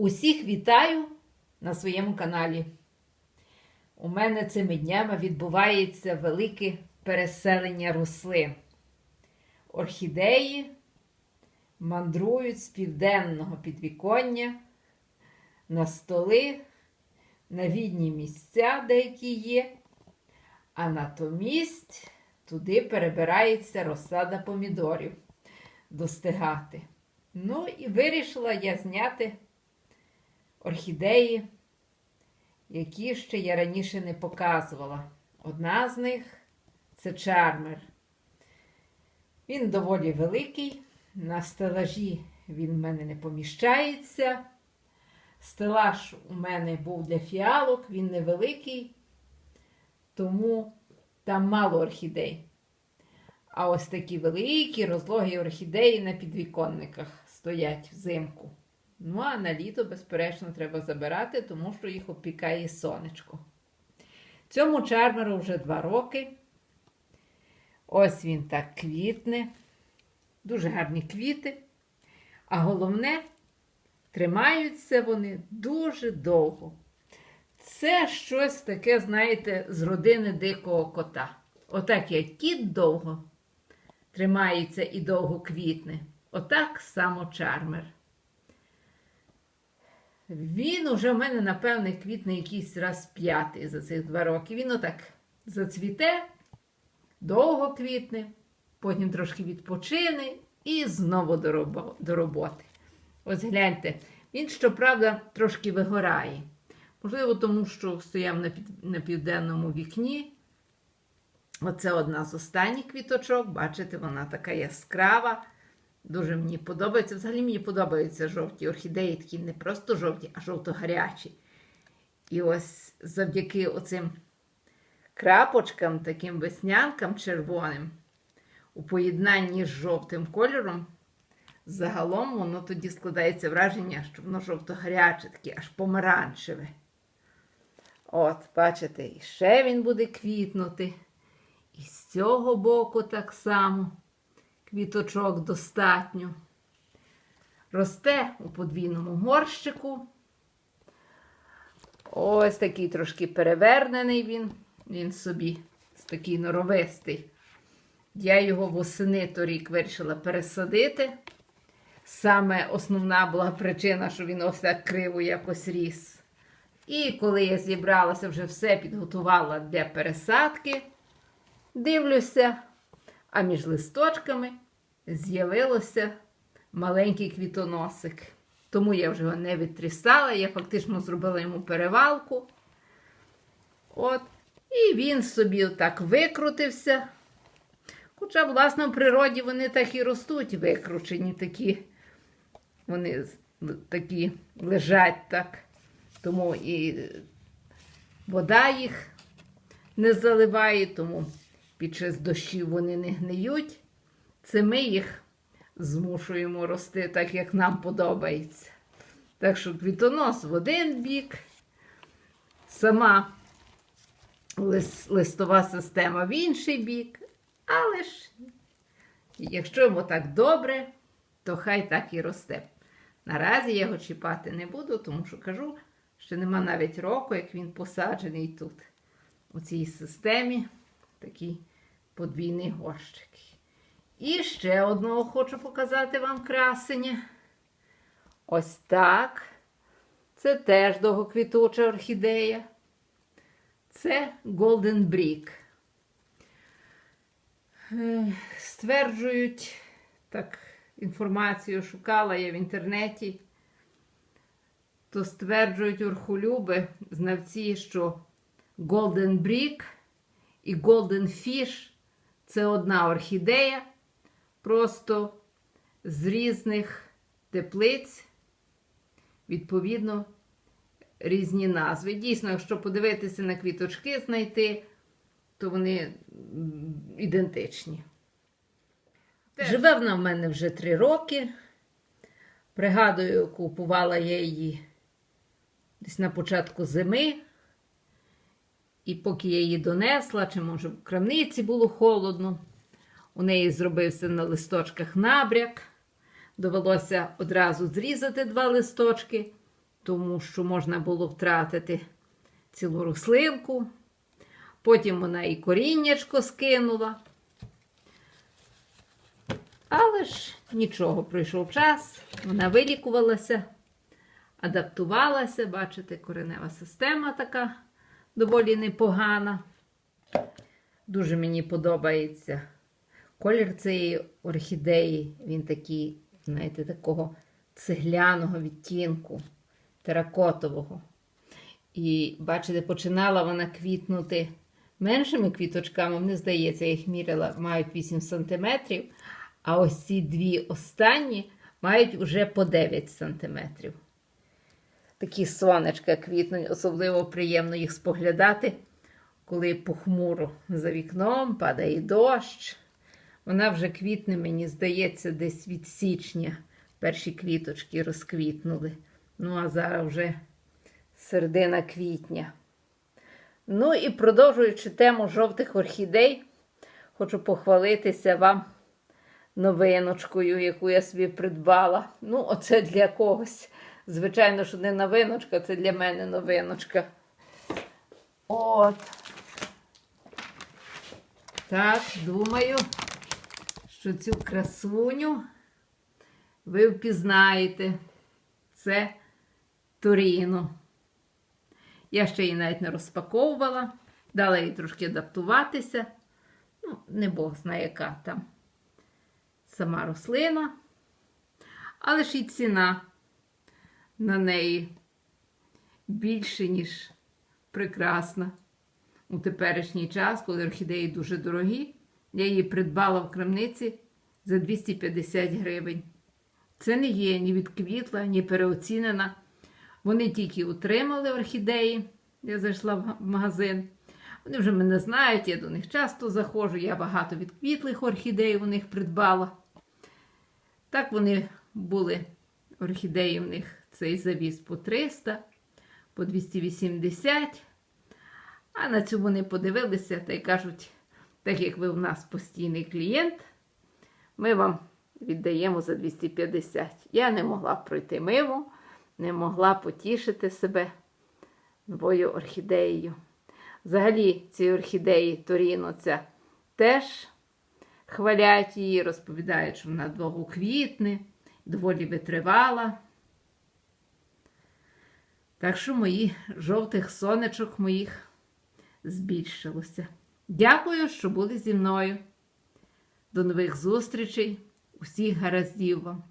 Усіх вітаю на своєму каналі. У мене цими днями відбувається велике переселення рослин. Орхідеї мандрують з південного підвіконня на столи, на відні місця, деякі є, а натомість туди перебирається розсада помідорів достигати. Ну і вирішила я зняти орхідеї, які ще я раніше не показувала. Одна з них це чармер. Він доволі великий. На стелажі він в мене не поміщається. Стелаж у мене був для фіалок, він невеликий, тому там мало орхідей. А ось такі великі розлогі орхідеї на підвіконниках стоять взимку. Ну, а на літо, безперечно, треба забирати, тому що їх опікає сонечко. Цьому чармеру вже два роки. Ось він так квітне. Дуже гарні квіти. А головне, тримаються вони дуже довго. Це щось таке, знаєте, з родини дикого кота. Отак як кіт довго тримається і довго квітне. Отак само чармер. Він уже в мене, напевне, квітне якийсь раз п'ятий за цих два роки. Він отак зацвіте, довго квітне, потім трошки відпочине і знову до, робо- до роботи. Ось гляньте, він, щоправда, трошки вигорає. Можливо, тому що стояв на, під, на південному вікні. Оце одна з останніх квіточок. Бачите, вона така яскрава. Дуже мені подобається. Взагалі мені подобаються жовті орхідеї, такі не просто жовті, а жовто-гарячі. І ось завдяки оцим крапочкам, таким веснянкам червоним, у поєднанні з жовтим кольором, загалом воно тоді складається враження, що воно жовто-гаряче, таке аж помаранчеве. От, бачите, і ще він буде квітнути. І з цього боку так само квіточок достатньо. Росте у подвійному горщику. Ось такий трошки перевернений він. Він собі такий норовистий. Я його восени торік вирішила пересадити. Саме основна була причина, що він ось так криво якось ріс. І коли я зібралася, вже все підготувала для пересадки, дивлюся, а між листочками з'явилося маленький квітоносик. Тому я вже його не відтрісала, я фактично зробила йому перевалку. От. І він собі отак викрутився. Хоча, власне, в природі вони так і ростуть, викручені такі. Вони такі лежать так. Тому і вода їх не заливає, тому під час дощів вони не гниють. Це ми їх змушуємо рости так, як нам подобається. Так що квітонос в один бік, сама лис- листова система в інший бік. Але ж, якщо йому так добре, то хай так і росте. Наразі я його чіпати не буду, тому що кажу, що нема навіть року, як він посаджений тут, у цій системі, такий подвійний горщик. І ще одного хочу показати вам красення. Ось так. Це теж довгоквітуча орхідея. Це Golden Brick. Е, Стверджують, так, інформацію шукала я в інтернеті, то стверджують орхолюби, знавці, що Golden Brick і Golden Fish це одна орхідея, просто з різних теплиць, відповідно, різні назви. Дійсно, якщо подивитися на квіточки, знайти, то вони ідентичні. Живе вона в мене вже три роки. Пригадую, купувала я її десь на початку зими. І поки я її донесла, чи може в крамниці було холодно, у неї зробився на листочках набряк. Довелося одразу зрізати два листочки тому що можна було втратити цілу рослинку. Потім вона і коріннячко скинула. Але ж нічого, пройшов час, вона вилікувалася, адаптувалася. Бачите, коренева система така доволі непогана. Дуже мені подобається колір цієї орхідеї. Він такий, знаєте, такого цегляного відтінку, теракотового. І бачите, починала вона квітнути меншими квіточками. Мені здається, я їх міряла, мають 8 см. А ось ці дві останні мають уже по 9 см. Такі сонечка квітнуть, особливо приємно їх споглядати, коли похмуро за вікном падає дощ. Вона вже квітне, мені здається, десь від січня перші квіточки розквітнули. Ну, а зараз вже середина квітня. Ну і продовжуючи тему жовтих орхідей, хочу похвалитися вам новиночкою, яку я собі придбала. Ну, оце для когось. Звичайно, що не новиночка, це для мене новиночка. От. Так, думаю, що цю красуню ви впізнаєте. Це Торіно. Я ще її навіть не розпаковувала, дала їй трошки адаптуватися. Ну, не Бог знає, яка там сама рослина. Але ж і ціна на неї більше, ніж прекрасна. У теперішній час, коли орхідеї дуже дорогі, я її придбала в крамниці за 250 гривень. Це не є ні відквітла, ні переоцінена. Вони тільки утримали орхідеї. Я зайшла в магазин. Вони вже мене знають, я до них часто заходжу. Я багато відквітлих орхідей у них придбала. Так вони були, орхідеї в них цей завіз по 300, по 280. А на цю вони подивилися та й кажуть, так як ви в нас постійний клієнт, ми вам віддаємо за 250. Я не могла пройти мимо, не могла потішити себе новою орхідеєю. Взагалі, ці орхідеї Торіно ця теж хвалять її, розповідають, що вона довго квітне, доволі витривала. Так що мої жовтих сонечок моїх збільшилося. Дякую, що були зі мною. До нових зустрічей. Усіх гараздів вам!